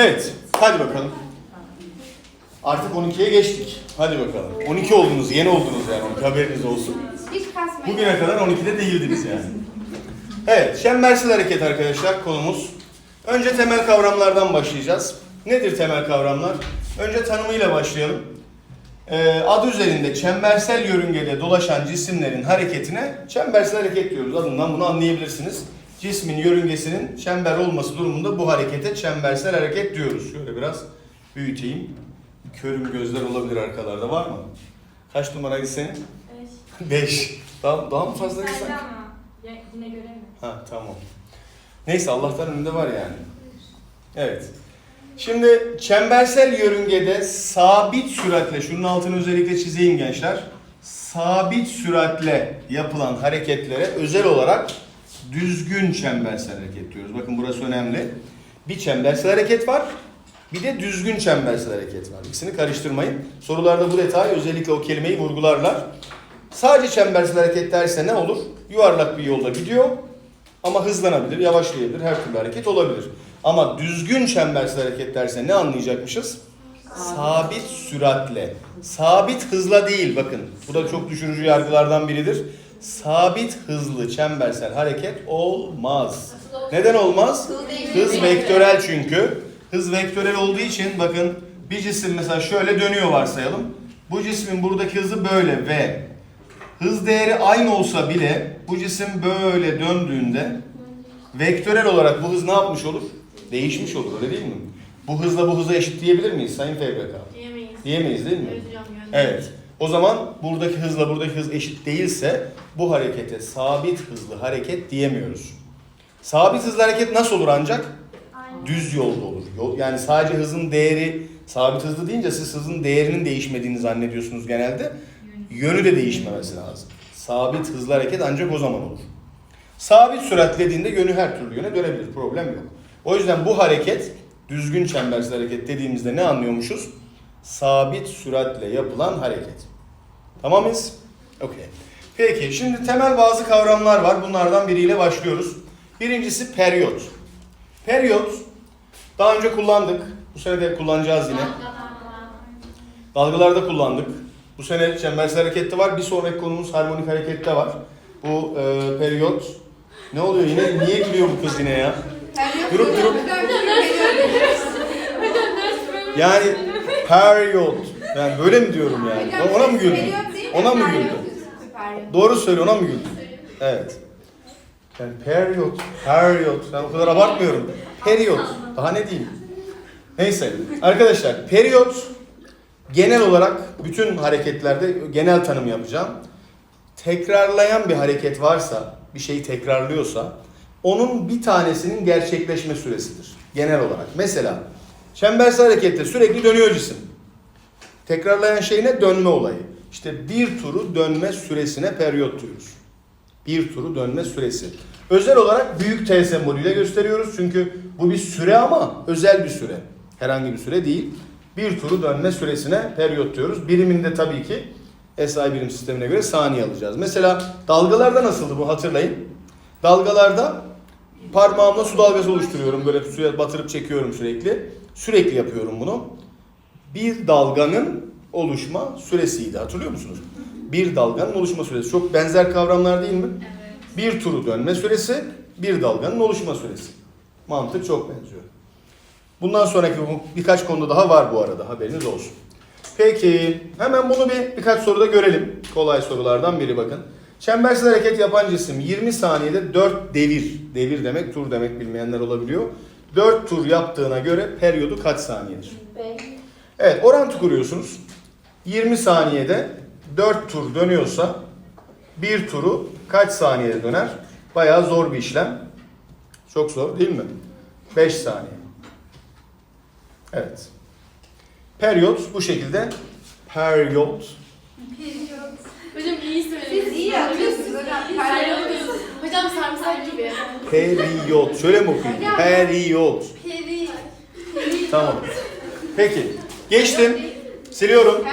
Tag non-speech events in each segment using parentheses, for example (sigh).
Evet, hadi bakalım. Artık 12'ye geçtik. Hadi bakalım. 12 oldunuz, yeni oldunuz yani. 12 haberiniz olsun. Hiç kasmayın. Bugüne kadar 12'de değildiniz yani. Evet, çembersel hareket arkadaşlar konumuz. Önce temel kavramlardan başlayacağız. Nedir temel kavramlar? Önce tanımıyla başlayalım. Ee, adı üzerinde çembersel yörüngede dolaşan cisimlerin hareketine çembersel hareket diyoruz. Adından bunu anlayabilirsiniz. Cismin yörüngesinin çember olması durumunda bu harekete çembersel hareket diyoruz. Şöyle biraz büyüteyim. Körüm gözler olabilir arkalarda var mı? Kaç numaraydı senin? Beş. (laughs) 5. Daha, daha mı fazla insan? ama. Ya, yine göremiyorum. Ha tamam. Neyse Allah'tan önünde var yani. Evet. Şimdi çembersel yörüngede sabit süratle, şunun altını özellikle çizeyim gençler. Sabit süratle yapılan hareketlere özel olarak düzgün çembersel hareket diyoruz. Bakın burası önemli. Bir çembersel hareket var, bir de düzgün çembersel hareket var. İkisini karıştırmayın. Sorularda bu detay özellikle o kelimeyi vurgularlar. Sadece çembersel hareket derse ne olur? Yuvarlak bir yolda gidiyor ama hızlanabilir, yavaşlayabilir, her türlü hareket olabilir. Ama düzgün çembersel hareket derse ne anlayacakmışız? Sabit süratle. Sabit hızla değil bakın. Bu da çok düşürücü yargılardan biridir. Sabit hızlı çembersel hareket olmaz. Neden olmaz? Hız vektörel çünkü. Hız vektörel olduğu için bakın bir cisim mesela şöyle dönüyor varsayalım. Bu cismin buradaki hızı böyle ve hız değeri aynı olsa bile bu cisim böyle döndüğünde vektörel olarak bu hız ne yapmış olur? Değişmiş olur öyle değil mi? Bu hızla bu hıza eşit diyebilir miyiz Sayın FBK? Diyemeyiz. Diyemeyiz değil mi? Evet. O zaman buradaki hızla buradaki hız eşit değilse bu harekete sabit hızlı hareket diyemiyoruz. Sabit hızlı hareket nasıl olur ancak? Aynen. Düz yolda olur. Yol, yani sadece hızın değeri sabit hızlı deyince siz hızın değerinin değişmediğini zannediyorsunuz genelde. Yönü de değişmemesi lazım. Sabit hızlı hareket ancak o zaman olur. Sabit sürat dediğinde yönü her türlü yöne dönebilir. Problem yok. O yüzden bu hareket düzgün çembersel hareket dediğimizde ne anlıyormuşuz? Sabit süratle yapılan hareket. Tamam mıyız? Okey. Peki şimdi temel bazı kavramlar var. Bunlardan biriyle başlıyoruz. Birincisi periyot. Periyot daha önce kullandık. Bu sene de kullanacağız yine. Dalgalarda kullandık. Bu sene çembersel harekette var. Bir sonraki konumuz harmonik harekette var. Bu e, periyot. Ne oluyor yine? Niye gülüyor bu kız yine ya? Durup durup yani periyot. Yani böyle mi diyorum yani? Ona mı güldün? Ona mı güldün? Doğru söyle ona mı güldün? Evet. Yani periyot, periyot. Ben o kadar abartmıyorum. Periyot. Daha ne diyeyim? Neyse. Arkadaşlar periyot genel olarak bütün hareketlerde genel tanım yapacağım. Tekrarlayan bir hareket varsa, bir şeyi tekrarlıyorsa onun bir tanesinin gerçekleşme süresidir. Genel olarak. Mesela çembersel harekette sürekli dönüyor cisim. Tekrarlayan şey ne? Dönme olayı. İşte bir turu dönme süresine periyot diyoruz. Bir turu dönme süresi. Özel olarak büyük T sembolüyle gösteriyoruz. Çünkü bu bir süre ama özel bir süre. Herhangi bir süre değil. Bir turu dönme süresine periyot diyoruz. Biriminde tabii ki SI birim sistemine göre saniye alacağız. Mesela dalgalarda nasıldı bu hatırlayın. Dalgalarda parmağımla su dalgası oluşturuyorum. Böyle suya batırıp çekiyorum sürekli. Sürekli yapıyorum bunu. Bir dalganın oluşma süresiydi. Hatırlıyor musunuz? Bir dalganın oluşma süresi. Çok benzer kavramlar değil mi? Bir turu dönme süresi, bir dalganın oluşma süresi. Mantık çok benziyor. Bundan sonraki birkaç konuda daha var bu arada haberiniz olsun. Peki hemen bunu bir birkaç soruda görelim. Kolay sorulardan biri bakın. Çembersel hareket yapan cisim 20 saniyede 4 devir, devir demek tur demek bilmeyenler olabiliyor. 4 tur yaptığına göre periyodu kaç saniyedir? Evet orantı kuruyorsunuz. 20 saniyede 4 tur dönüyorsa bir turu kaç saniyede döner? Bayağı zor bir işlem. Çok zor değil mi? 5 saniye. Evet. Periyot bu şekilde. Periyot. Hocam iyi söylediniz. Siz iyi atıyorsunuz hocam. Periyot. Hocam sarımsak gibi. Periyot. Şöyle mi okuyayım? Periyot. Peri. Tamam. Peki. Geçtim. Siliyorum.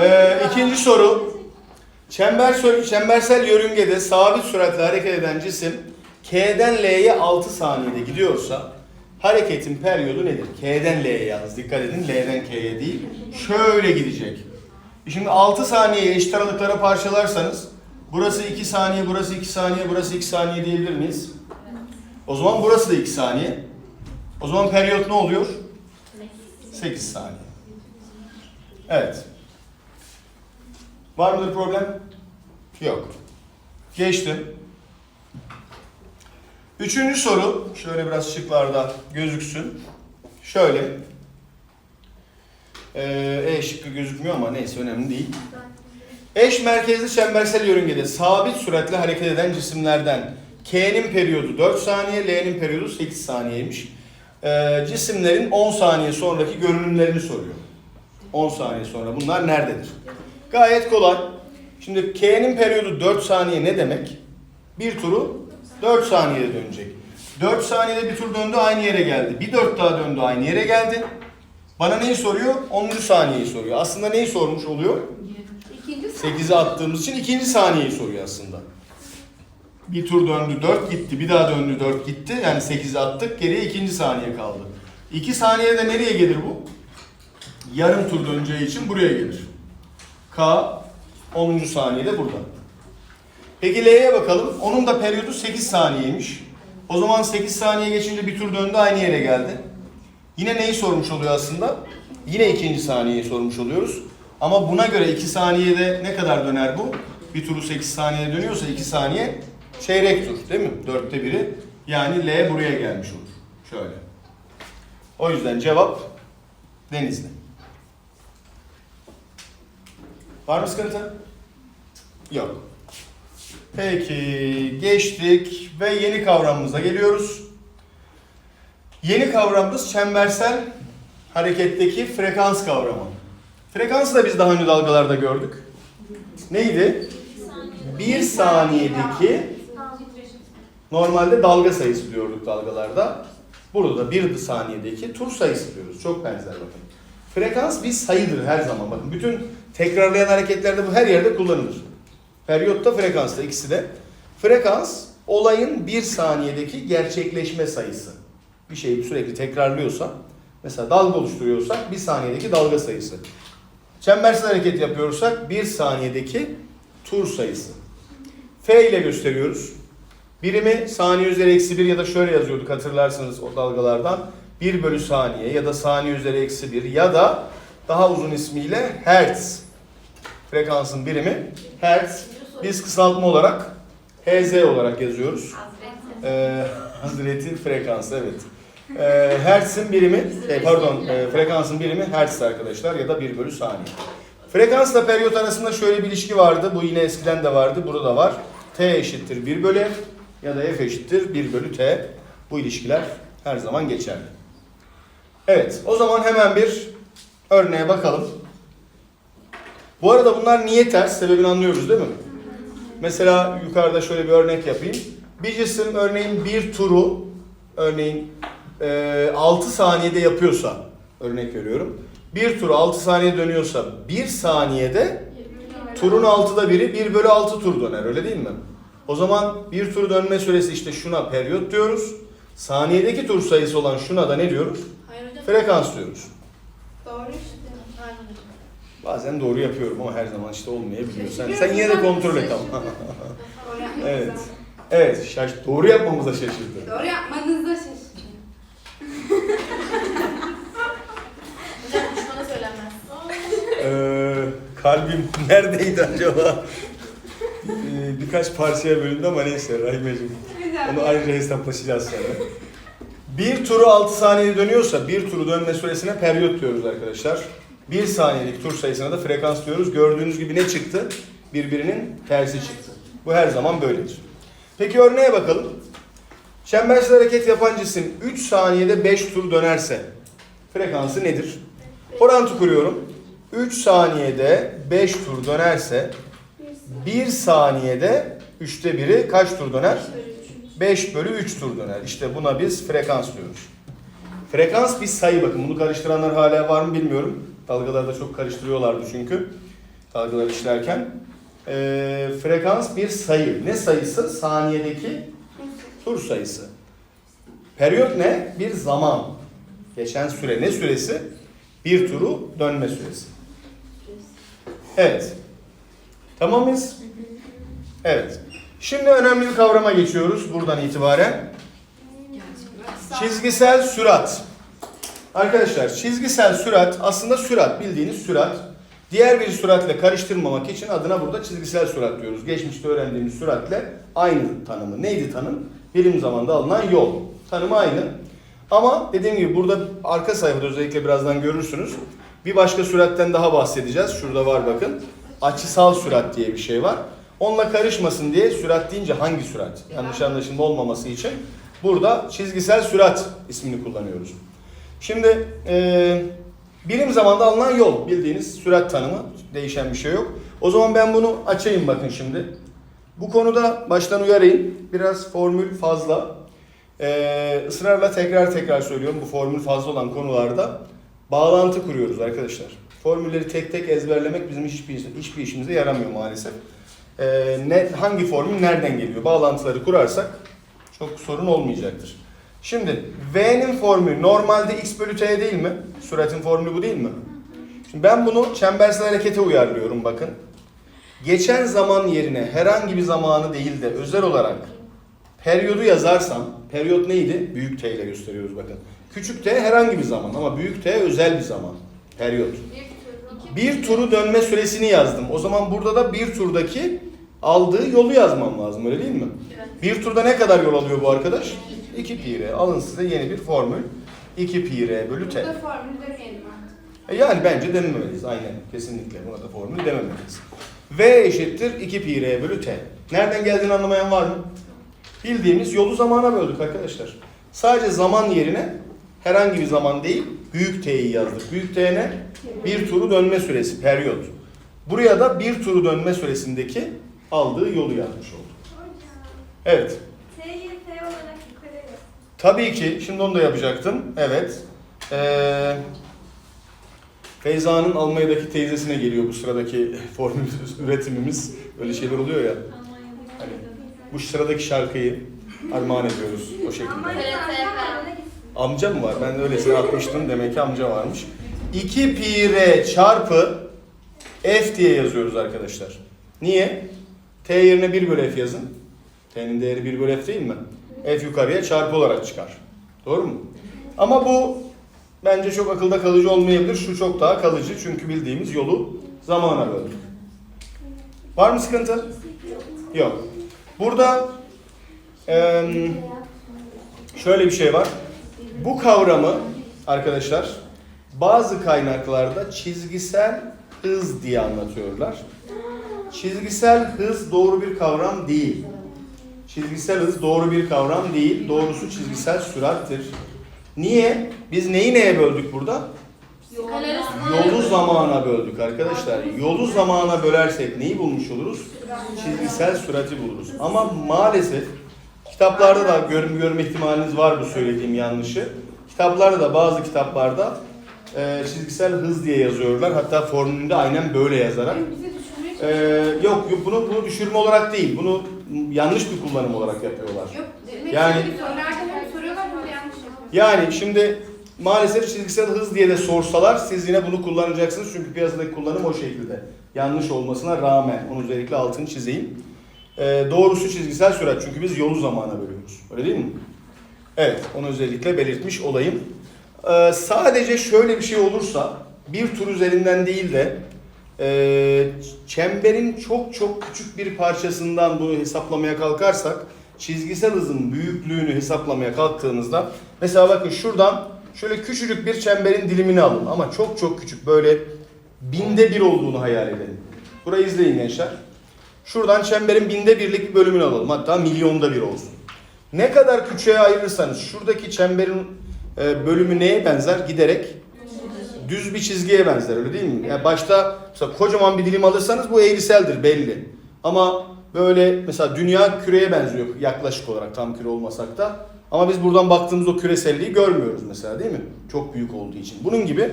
Ee, ikinci soru. Çember, çembersel yörüngede sabit süratle hareket eden cisim K'den L'ye 6 saniyede gidiyorsa Hareketin periyodu nedir? K'den L'ye yalnız dikkat edin. L'den K'ye değil. Şöyle gidecek. Şimdi 6 saniye eşit aralıklara parçalarsanız burası 2 saniye, burası 2 saniye, burası 2 saniye diyebilir miyiz? O zaman burası da 2 saniye. O zaman periyot ne oluyor? 8 saniye. Evet. Var mıdır problem? Yok. Geçtim. Üçüncü soru. Şöyle biraz şıklarda gözüksün. Şöyle. Ee, e şıkkı gözükmüyor ama neyse önemli değil. Eş merkezli çembersel yörüngede sabit süratle hareket eden cisimlerden K'nin periyodu 4 saniye, L'nin periyodu 8 saniyeymiş. Ee, cisimlerin 10 saniye sonraki görünümlerini soruyor. 10 saniye sonra bunlar nerededir? Gayet kolay. Şimdi K'nin periyodu 4 saniye ne demek? Bir turu 4 saniyede dönecek. 4 saniyede bir tur döndü aynı yere geldi. Bir 4 daha döndü aynı yere geldi. Bana neyi soruyor? 10. saniyeyi soruyor. Aslında neyi sormuş oluyor? İkinci 8'e attığımız için ikinci saniyeyi soruyor aslında. Bir tur döndü 4 gitti, bir daha döndü 4 gitti. Yani 8'e attık, geriye ikinci saniye kaldı. 2 saniyede nereye gelir bu? Yarım tur döneceği için buraya gelir. K 10. saniyede burada. Peki L'ye bakalım. Onun da periyodu 8 saniyeymiş. O zaman 8 saniye geçince bir tur döndü aynı yere geldi. Yine neyi sormuş oluyor aslında? Yine ikinci saniyeyi sormuş oluyoruz. Ama buna göre 2 saniyede ne kadar döner bu? Bir turu 8 saniyede dönüyorsa 2 saniye çeyrek tur değil mi? Dörtte biri. Yani L buraya gelmiş olur. Şöyle. O yüzden cevap Denizli. Var mı sıkıntı? Yok. Peki geçtik ve yeni kavramımıza geliyoruz. Yeni kavramımız çembersel hareketteki frekans kavramı. Frekansı da biz daha önce dalgalarda gördük. Neydi? Bir saniyedeki normalde dalga sayısı diyorduk dalgalarda. Burada da bir saniyedeki tur sayısı diyoruz. Çok benzer bakın. Frekans bir sayıdır her zaman. Bakın bütün tekrarlayan hareketlerde bu her yerde kullanılır. Periyotta frekansta ikisi de. Frekans olayın bir saniyedeki gerçekleşme sayısı. Bir şeyi sürekli tekrarlıyorsa mesela dalga oluşturuyorsak bir saniyedeki dalga sayısı. Çembersel hareket yapıyorsak bir saniyedeki tur sayısı. F ile gösteriyoruz. Birimi saniye üzeri eksi 1 ya da şöyle yazıyorduk hatırlarsınız o dalgalardan. 1 bölü saniye ya da saniye üzeri eksi 1 ya da daha uzun ismiyle hertz. Frekansın birimi hertz. Biz kısaltma olarak Hz olarak yazıyoruz. Ee, Hazreti frekans evet. Ee, hertz'in birimi, e, pardon e, frekansın birimi hertz arkadaşlar ya da 1 bölü saniye. Frekansla periyot arasında şöyle bir ilişki vardı. Bu yine eskiden de vardı. Burada da var. T eşittir 1 bölü F ya da F eşittir 1 bölü T. Bu ilişkiler her zaman geçerli. Evet o zaman hemen bir örneğe bakalım. Bu arada bunlar niye ters? Sebebini anlıyoruz değil mi? Mesela yukarıda şöyle bir örnek yapayım. Bir cisim örneğin bir turu örneğin e, 6 saniyede yapıyorsa örnek veriyorum. Bir turu 6 saniye dönüyorsa 1 saniyede turun 6'da biri 1 bölü 6 tur döner öyle değil mi? O zaman bir tur dönme süresi işte şuna periyot diyoruz. Saniyedeki tur sayısı olan şuna da ne diyoruz? Frekans diyoruz. Doğru işte. Aynen. Bazen doğru yapıyorum ama her zaman işte olmayabiliyor. Sen, sen yine de kontrol et ama. Doğru (laughs) evet. Evet, şaş doğru yapmamıza şaşırdı. Doğru yapmanıza şaşırdım. Hocam düşmana söylenmez. Ee, kalbim neredeydi acaba? Ee, birkaç parçaya bölündü ama neyse Rahimeciğim. Onu ayrıca hesaplaşacağız sonra. Bir turu 6 saniyede dönüyorsa bir turu dönme süresine periyot diyoruz arkadaşlar. Bir saniyelik tur sayısına da frekans diyoruz. Gördüğünüz gibi ne çıktı? Birbirinin tersi çıktı. Bu her zaman böyledir. Peki örneğe bakalım. Çembersel hareket yapan cisim 3 saniyede 5 tur dönerse frekansı nedir? Orantı kuruyorum. 3 saniyede 5 tur dönerse 1 saniyede 3'te 1'i kaç tur döner? 5 bölü 3 tur döner. İşte buna biz frekans diyoruz. Frekans bir sayı bakın. Bunu karıştıranlar hala var mı bilmiyorum. Dalgalarda çok karıştırıyorlardı çünkü. Dalgalar işlerken. Ee, frekans bir sayı. Ne sayısı? Saniyedeki tur sayısı. Periyot ne? Bir zaman. Geçen süre ne süresi? Bir turu dönme süresi. Evet. Tamam mıyız? Evet. Şimdi önemli bir kavrama geçiyoruz buradan itibaren. Çizgisel sürat. Arkadaşlar çizgisel sürat aslında sürat bildiğiniz sürat. Diğer bir süratle karıştırmamak için adına burada çizgisel sürat diyoruz. Geçmişte öğrendiğimiz süratle aynı tanımı. Neydi tanım? Birim zamanda alınan yol. Tanımı aynı. Ama dediğim gibi burada arka sayfada özellikle birazdan görürsünüz. Bir başka süratten daha bahsedeceğiz. Şurada var bakın. Açısal sürat diye bir şey var. Onunla karışmasın diye sürat deyince hangi sürat? Yanlış anlaşılma olmaması için burada çizgisel sürat ismini kullanıyoruz. Şimdi e, birim zamanda alınan yol bildiğiniz sürat tanımı değişen bir şey yok. O zaman ben bunu açayım bakın şimdi. Bu konuda baştan uyarayım. Biraz formül fazla. Ee, ısrarla tekrar tekrar söylüyorum bu formül fazla olan konularda bağlantı kuruyoruz arkadaşlar. Formülleri tek tek ezberlemek bizim hiçbir, hiçbir işimize yaramıyor maalesef. Ee, ne, hangi formül nereden geliyor? Bağlantıları kurarsak çok sorun olmayacaktır. Şimdi V'nin formülü normalde x bölü t değil mi? Süratin formülü bu değil mi? Şimdi ben bunu çembersel harekete uyarlıyorum bakın. Geçen zaman yerine herhangi bir zamanı değil de özel olarak periyodu yazarsam, periyot neydi? Büyük T ile gösteriyoruz bakın. Küçük T herhangi bir zaman ama büyük T özel bir zaman. Periyot. Bir turu dönme süresini yazdım. O zaman burada da bir turdaki aldığı yolu yazmam lazım öyle değil mi? Evet. Bir turda ne kadar yol alıyor bu arkadaş? 2 pi r. Alın size yeni bir formül. 2 pi r bölü t. Burada formül demeyelim artık. E Yani bence denilmemeliyiz aynen kesinlikle buna da formül dememeliyiz. V eşittir 2 pi r bölü t. Nereden geldiğini anlamayan var mı? Bildiğimiz yolu zamana böldük arkadaşlar. Sadece zaman yerine herhangi bir zaman değil büyük t'yi yazdık. Büyük t ne? Bir turu dönme süresi periyot. Buraya da bir turu dönme süresindeki aldığı yolu yazmış olduk. Evet. Tabii ki. Şimdi onu da yapacaktım. Evet. Ee, Feyza'nın Almanya'daki teyzesine geliyor bu sıradaki formül (laughs) üretimimiz. Öyle şeyler oluyor ya. Hani bu sıradaki şarkıyı armağan ediyoruz o şekilde. Amca mı var? Ben de öylesine atmıştım. Demek ki amca varmış. 2 pi r çarpı f diye yazıyoruz arkadaşlar. Niye? T yerine 1 bölü f yazın. T'nin değeri 1 bölü f değil mi? F yukarıya çarpı olarak çıkar. Doğru mu? Ama bu bence çok akılda kalıcı olmayabilir. Şu çok daha kalıcı. Çünkü bildiğimiz yolu zamana böldük. Var mı sıkıntı? Yok. Burada şöyle bir şey var. Bu kavramı arkadaşlar bazı kaynaklarda çizgisel hız diye anlatıyorlar. Çizgisel hız doğru bir kavram değil. Çizgisel hız doğru bir kavram değil. Doğrusu çizgisel sürattir. Niye? Biz neyi neye böldük burada? Yolu zamana böldük arkadaşlar. Yolu zamana bölersek neyi bulmuş oluruz? Çizgisel sürati buluruz. Ama maalesef kitaplarda da görme, görme ihtimaliniz var bu söylediğim yanlışı. Kitaplarda da bazı kitaplarda e, çizgisel hız diye yazıyorlar. Hatta formülünde aynen böyle yazarak. E, yok yok, bunu bunu düşürme olarak değil. Bunu yanlış bir kullanım olarak yapıyorlar. Yani-. Yani şimdi maalesef çizgisel hız diye de sorsalar siz yine bunu kullanacaksınız. Çünkü piyasadaki kullanım o şekilde. Yanlış olmasına rağmen. Onu özellikle altını çizeyim. Ee, doğrusu çizgisel sürat. Çünkü biz yolu zamana bölüyoruz. Öyle değil mi? Evet. Onu özellikle belirtmiş olayım. Ee, sadece şöyle bir şey olursa bir tur üzerinden değil de e, çemberin çok çok küçük bir parçasından bunu hesaplamaya kalkarsak çizgisel hızın büyüklüğünü hesaplamaya kalktığımızda mesela bakın şuradan şöyle küçücük bir çemberin dilimini alın ama çok çok küçük böyle binde bir olduğunu hayal edelim. Burayı izleyin gençler. Şuradan çemberin binde birlik bir bölümünü alalım hatta milyonda bir olsun. Ne kadar küçüğe ayırırsanız şuradaki çemberin e, bölümü neye benzer? Giderek düz bir çizgiye benzer öyle değil mi? Yani başta mesela kocaman bir dilim alırsanız bu eğriseldir belli. Ama böyle mesela dünya küreye benziyor yaklaşık olarak tam küre olmasak da. Ama biz buradan baktığımız o küreselliği görmüyoruz mesela değil mi? Çok büyük olduğu için. Bunun gibi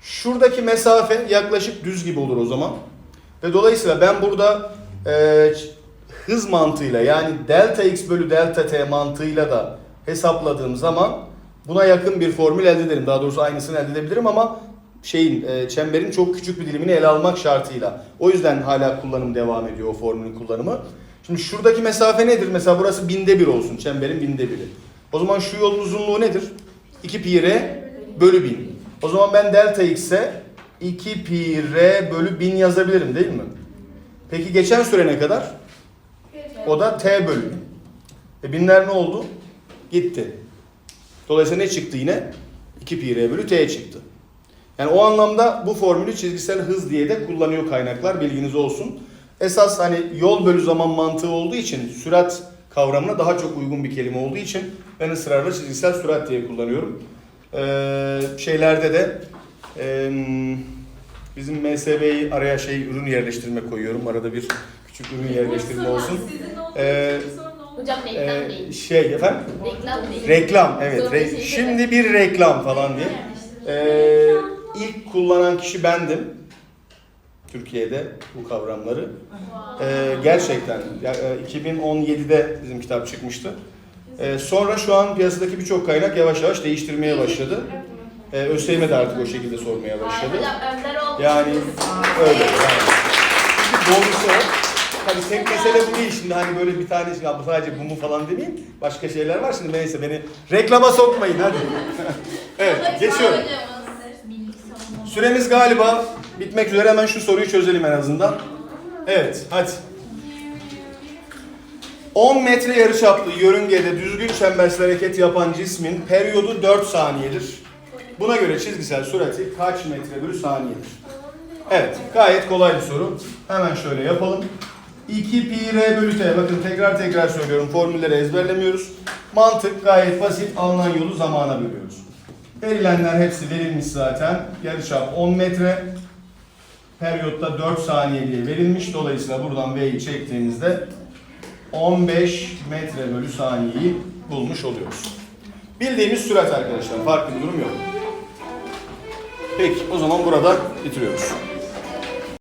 şuradaki mesafe yaklaşık düz gibi olur o zaman. Ve dolayısıyla ben burada e, hız mantığıyla yani delta x bölü delta t mantığıyla da hesapladığım zaman buna yakın bir formül elde ederim. Daha doğrusu aynısını elde edebilirim ama şeyin e, çemberin çok küçük bir dilimini ele almak şartıyla. O yüzden hala kullanım devam ediyor o formülün kullanımı. Şimdi şuradaki mesafe nedir? Mesela burası binde bir olsun. Çemberin binde biri. O zaman şu yolun uzunluğu nedir? 2 pi r bölü 1000. O zaman ben delta x'e 2 pi r bölü 1000 yazabilirim değil mi? Peki geçen süre ne kadar? O da t bölü 1000. E binler ne oldu? Gitti. Dolayısıyla ne çıktı yine? 2 pi r bölü t çıktı. Yani o anlamda bu formülü çizgisel hız diye de kullanıyor kaynaklar bilginiz olsun. Esas hani yol bölü zaman mantığı olduğu için sürat kavramına daha çok uygun bir kelime olduğu için ben ısrarla çizgisel sürat diye kullanıyorum. Ee, şeylerde de e, bizim MSB'yi araya şey ürün yerleştirme koyuyorum. Arada bir küçük ürün yerleştirme olsun. Ee. Hocam reklam Ee, değil. şey efendim? Reklam değil. Reklam evet. Re- şimdi bir reklam falan diye. Ee, ilk kullanan kişi bendim. Türkiye'de bu kavramları. Ee, gerçekten ya, e, 2017'de bizim kitap çıkmıştı. Ee, sonra şu an piyasadaki birçok kaynak yavaş yavaş değiştirmeye başladı. Ee, ÖSYM de artık o şekilde sormaya Ay başladı. Yani öyle yani. Doğrusu. Tabii tek mesele bu değil şimdi hani böyle bir tane bu sadece bu mu falan demeyeyim. Başka şeyler var şimdi neyse beni reklama sokmayın hadi. (laughs) evet geçiyorum. Süremiz galiba bitmek üzere hemen şu soruyu çözelim en azından. Evet hadi. 10 metre yarıçaplı yörüngede düzgün çembersiz hareket yapan cismin periyodu 4 saniyedir. Buna göre çizgisel sürati kaç metre bölü saniyedir? Evet, gayet kolay bir soru. Hemen şöyle yapalım. 2 pi r bölü t. Bakın tekrar tekrar söylüyorum. Formülleri ezberlemiyoruz. Mantık gayet basit. Alınan yolu zamana bölüyoruz. Verilenler hepsi verilmiş zaten. Yarıçap 10 metre. Periyotta 4 saniye diye verilmiş. Dolayısıyla buradan V'yi çektiğimizde 15 metre bölü saniyeyi bulmuş oluyoruz. Bildiğimiz sürat arkadaşlar. Farklı bir durum yok. Peki o zaman burada bitiriyoruz.